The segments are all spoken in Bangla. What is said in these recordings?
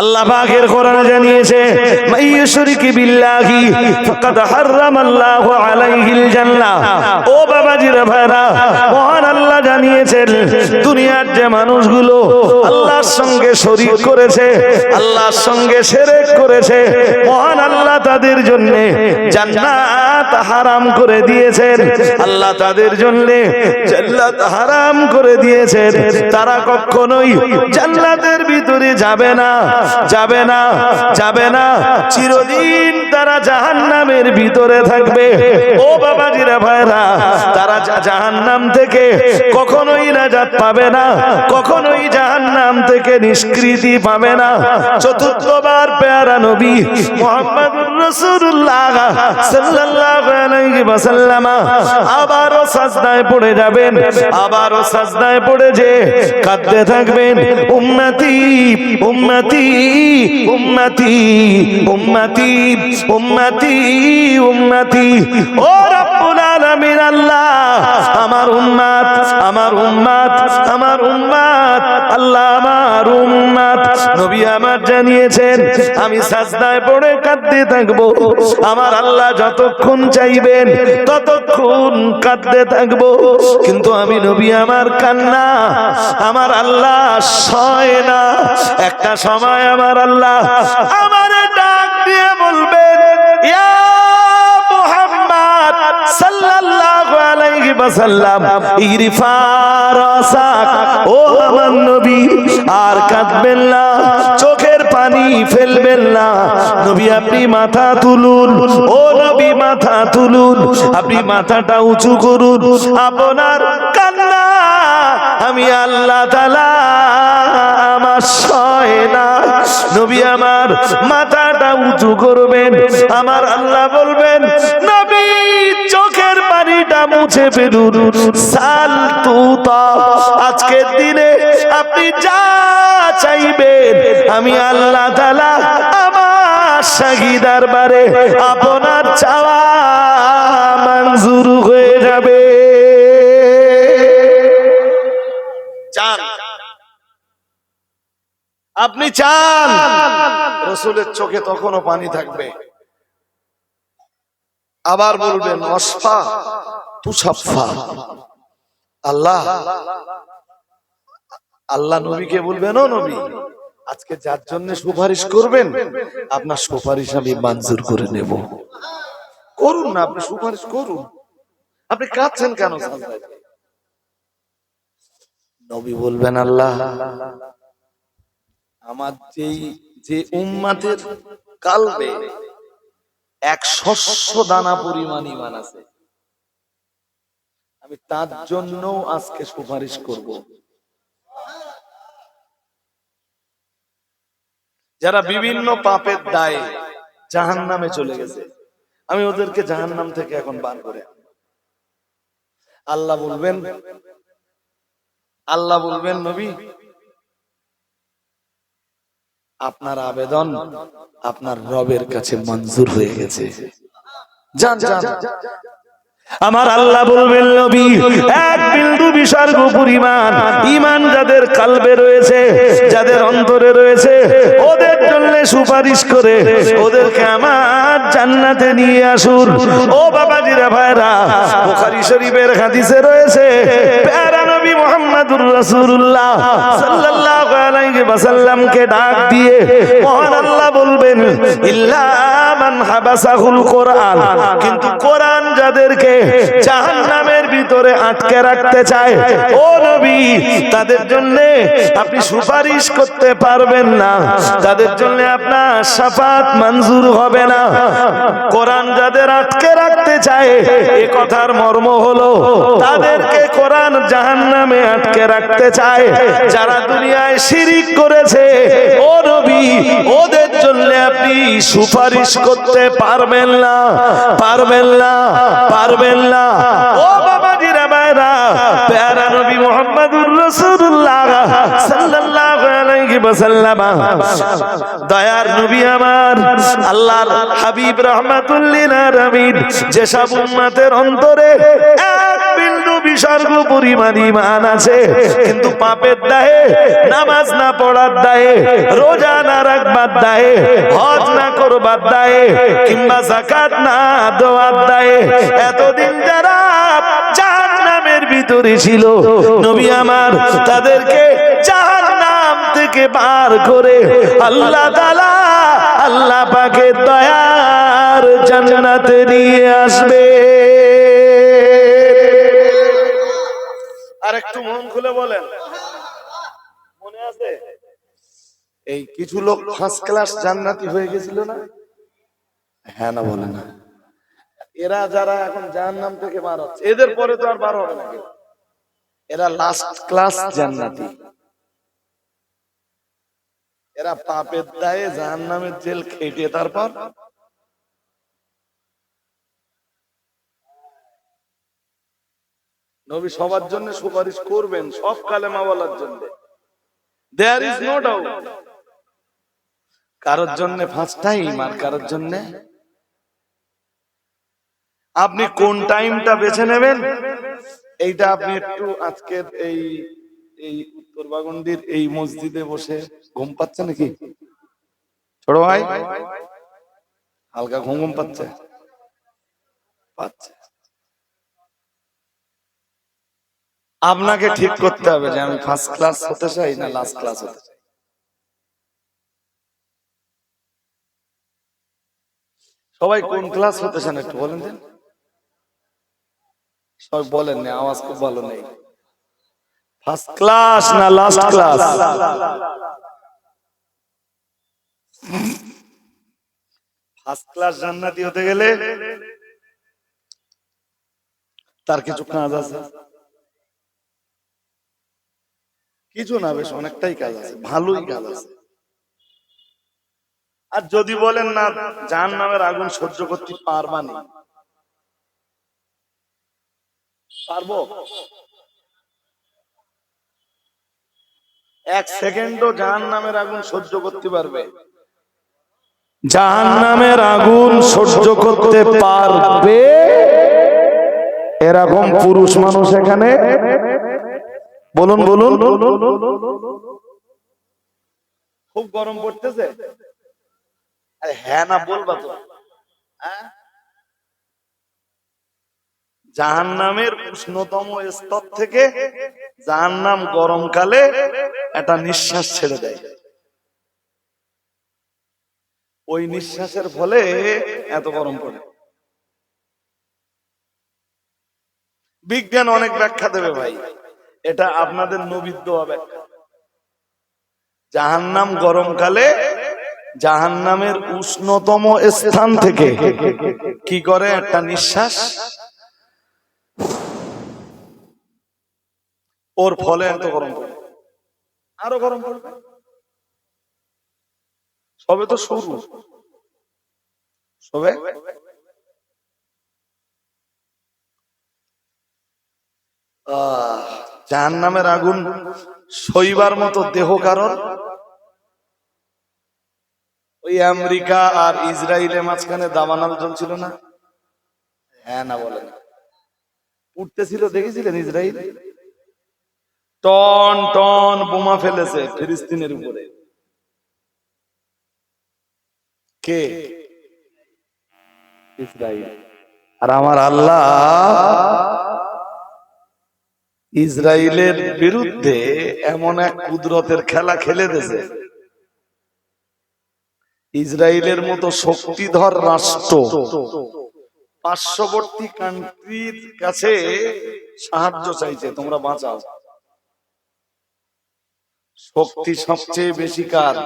আল্লাহ পাকের কোরআন জানিয়েছে, মাইয়ুশরিকি বিল্লাহি ফাকাদ ও বাবাজিরা ভাইরা, মহান আল্লাহ জানিয়েছেন, দুনিয়ার যে মানুষগুলো আল্লাহর সঙ্গে শরীক করেছে, আল্লাহর সঙ্গে শিরক করেছে, মহান আল্লাহ তাদের জন্য জান্নাত হারাম করে দিয়েছেন। আল্লাহ তাদের জন্য জান্নাত হারাম করে দিয়েছেন। তারা কখনোই জান্নাতের ভিতরে যাবে না যাবে না যাবে না। চিরদিন তারা জাহান্নামের ভিতরে থাকবে। ও ভাইরা, তারা জাহান্নাম থেকে কখনোই নাজাত পাবে না, কখনোই জাহান্নাম থেকে নিষ্কৃতি পাবে না। চতুর্থবার পেয়ারা নবী মোহাম্মদুর রাসূলুল্লাহ সাল্লাল্লাহু আলাইহি ওয়াসাল্লাম সাজদায় পড়ে যাবেন সাজদায় পড়ে যে কাঁদতে থাকবেন, উম্মতি উম্মতি উম্মতি উম্মতি উম্মতি উম্মতি। ও রব্বুল আলামিন আল্লাহ, আমার উম্মত আমার উম্মত আমার আমি সাজদায় পড়ে কাঁদতে থাকব। আমার আল্লাহ যতক্ষণ চাইবেন, ততক্ষণ কাঁদতে থাকব। কিন্তু আমি নবী আমার কান্না, আমার আল্লাহ সয় না। একটা সময় আমার আল্লাহ আমার ডাক ও আমার নবী, আর কাঁদবেন না, চোখের পানি ফেলবেন না। নবী, আপনি মাথা তুলুন, ও নবী, মাথা তুলুন, আপনি মাথাটা উঁচু করুন। আপনার কান্না আমি আল্লাহ তাআলা আমার সয় না। নবী, আমার মাথাটা উঁচু করবেন, আমার আল্লাহ বলবেন, নবী চোখের পানিটা মুছে ফেলুন। সাল তুতা আজকের দিনে আপনি যা চাইবেন, আমি আল্লাহ তাআলা আমার শাহিদার বারে আপনার চাওয়া মঞ্জুর হয়ে যাবে। আপনি চান? রসুলের চোখে তখনও পানি থাকবে। আবার বলবেন, অসফা আল্লাহ আল্লাহ নবীকে বলবেন, ও নবী, আজকে যার জন্য সুপারিশ করবেন, আপনার সুপারিশ আমি মঞ্জুর করে নেব। করুন না, আপনি সুপারিশ করুন। আপনি কাঁদছেন কেন? নবী বলবেন, আল্লাহ, আমার যেই, যে উম্মাতের কালবে এক শস্য দানা পরিমাণ ইমান আছে আমি তার জন্য আজকে সুপারিশ করব যারা বিভিন্ন পাপের দায়ে জাহান নামে চলে গেছে, আমি ওদেরকে জাহান নাম থেকে এখন বার করে। আল্লাহ বলবেন আল্লাহ বলবেন, নবী আপনার আবেদন আপনার রবের কাছে মঞ্জুর হয়ে গেছে। যান যান। আমার আল্লাহ বলবেন, নবী, এক বিন্দু বিসর্গ পরিমাণ ইমান যাদের কালবে রয়েছে, যাদের অন্তরে রয়েছে, ওদের জন্য সুপারিশ করে ওদেরকে আমার জান্নাতে নিয়ে আসুন। ও বাবাজিরা, ভাইরা, বুখারী শরীফের হাদিসে রয়েছে প্যারা মুহাম্মদুর রাসূলুল্লাহ সাল্লাল্লাহু আলাইহি ওয়াসাল্লামকে ডাক দিয়ে মহান আল্লাহ বলবেন, ইল্লা মান হাবাসাহুল কোরআন। কিন্তু কোরআন যাদেরকে জাহান্নামের ভিতরে আটকে রাখতে চায়। ও নবী, তাদের জন্য আপনি সুপারিশ করতে পারবেন না। তাদের জন্য আপনার সাফাত মঞ্জুর হবে না। কোরআন যাদের আটকে রাখতে চায়, এ কথার মর্ম হলো, তাদেরকে কোরআন জাহান্নামে আটকে রাখতে চায়। যারা দুনিয়ায় শিরিক করেছে, ও নবী, ওদের জন্য আপনি সুপারিশ করতে পারবেন না পারবেন না পারবেন না। ও প্যারা নবী মোহাম্মদুর সাল্লাল্লাহু আলাইহি ওয়াসাল্লাম। দয়ার নবী আমার, আল্লাহর হাবিব রাহমাতুল লিল আলামিন উম্মতের অন্তরে এক বিন্দু বিসর্গ পরিমাণ ইমান আছে, কিন্তু পাপের দায়ে, নামাজ না পড়ার দায়ে, রোজা না রাখবার দায়ে, হজ না করবার দায়ে, কিংবা জাকাত না দেওয়ার দায়ে, এতদিন যারা ভিতরে ছিল। নবী আমার তাদেরকে জাহান্নাম থেকে বার করে আল্লাহ তাআলা আল্লাহ পাকের দয়ার জান্নাতে নিয়ে আসবে। আর একটু মন খুলে বলেন। মনে আছে? এই কিছু লোক ফার্স্ট ক্লাস জান্নাতি হয়ে গেছিল না? হ্যাঁ না বলে না। এরা যারা এখন জাহান্নাম থেকে বার হচ্ছে, এদের পরে তো আর বার হবে না এরা লাস্ট ক্লাস জান্নাতি। এরা পাপের দায়ে জাহান্নামের জেল খেটে তারপর? নবী সবার জন্য সুপারিশ করবেন, সব কালেমা বলার জন্য। দেয়ার ইজ নো ডাউট কারোর জন্য ফার্স্ট টাইম আর কারোর জন্য আপনি কোন টাইমটা বেছে নেবেন? এইটা আপনি একটু আজকের এই এই উত্তর বাগন্ডির এই মসজিদে বসে ঘুম পাচ্ছে নাকি? ছোট ভাই হালকা ঘুম ঘুম পাচ্ছে? পাচ্ছে। আপনাকে ঠিক করতে হবে যে আমি ফার্স্ট ক্লাস হতে চাই না লাস্ট ক্লাস হতে চাই? সবাই কোন ক্লাস হতে চান একটু বলেন দিন সবাই বলেন না, আওয়াজ খুব ভালো নেই। ফার্স্ট ক্লাস না লাস্ট ক্লাস ফার্স্ট ক্লাস জান্নাতি হতে গেলে তার কিছু কাজ আছে। কিছু না, বেশ অনেকটাই কাজ আছে, ভালোই কাজ আছে। আর যদি বলেন না জাহান নামের আগুন সহ্য করতে পারবা না পারব? এক সেকেন্ডও জাহান নামের আগুন সহ্য করতে পারবে। জাহান নামের আগুন সহ্য করতে পারবে? এরকম পুরুষ মানুষ এখানে? বলুন বলুন। খুব গরম পড়তেছে? আরে হ্যাঁ না বলবা তো। হ্যাঁ? জাহান্নামের উষ্ণতম স্তর থেকে জাহান্নাম গরমকালে একটা নিঃশ্বাস ছেড়ে দেয়। ওই নিঃশ্বাসের ফলে এত গরম পড়ে। বিজ্ঞান অনেক ব্যাখ্যা দেবে ভাই। এটা আপনাদের নবীর দেওয়া ব্যাখ্যা। জাহান্নাম গরমকালে জাহান্নামের উষ্ণতম স্থান থেকে কি করে? একটা নিঃশ্বাস ওর ফলে এত গরম পড়ে। আরও গরম পড়বে? সবে তো শুরু। সবে? জাহান নামের আগুন সইবার মতো দেহ কারণ? ওই আমেরিকা আর ইসরায়েলের মাঝখানে দাবানাল চলছিল না? হ্যাঁ না বলেন উঠতেছিল দেখেছিলেন ইসরায়েল? টন টন বোমা ফেলেছে ফিলিস্তিনের উপরে। কে? ইসরায়েল আর আমার আল্লাহ ইসরায়েলের বিরুদ্ধে এমন এক কুদরতের খেলা খেলে দিয়েছে। ইসরায়েলের মতো শক্তিধর রাষ্ট্র পার্শ্ববর্তী কান্ট্রির কাছে সাহায্য চাইছে, তোমরা বাঁচাও। শক্তি সবচেয়ে বেশি কার?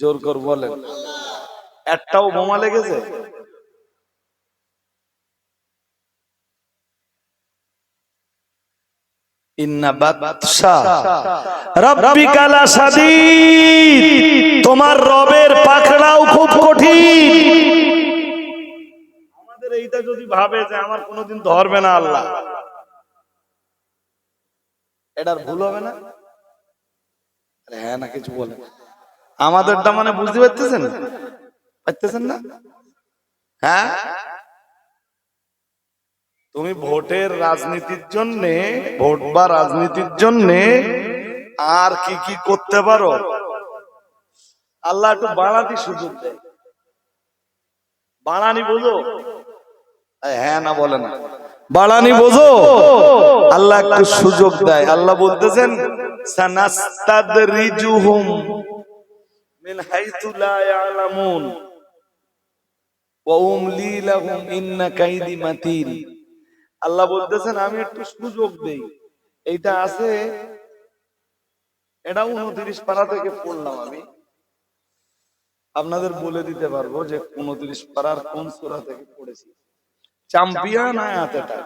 জোর কর বলেন। একটাও বোমা লেগেছে? তোমার রবের পাকড়াও খুব কঠিন। আমাদের এইটা যদি ভাবে যে আমার কোনোদিন ধরবে না আল্লাহ। এটার ভুল হবে না? হ্যাঁ না কিছু বলে আমাদেরটা মানে বুঝতে পারতেছেন? পারতেছেন না? হ্যাঁ? তুমি ভোটের রাজনীতির জন্য ভোট বা রাজনীতির জন্য আর কি কি করতে পারো? আল্লাহ একটু বাড়াতে সুযোগ দেয়। বাড়ানি বোঝো। হ্যাঁ না বলে না। বাড়ানি বোঝো। আল্লাহ একটু সুযোগ দেয়। আল্লাহ বলতেছেন আল্লাহ বলতেছেন, আমি একটু সুযোগ দেই। এইটা আছে, এটা উনত্রিশ পারা থেকে পড়লাম আমি। আপনাদের বলে দিতে পারব যে উনত্রিশ পারার কোন সূরা থেকে পড়েছি। চ্যাম্পিয়ন আয়াত এটা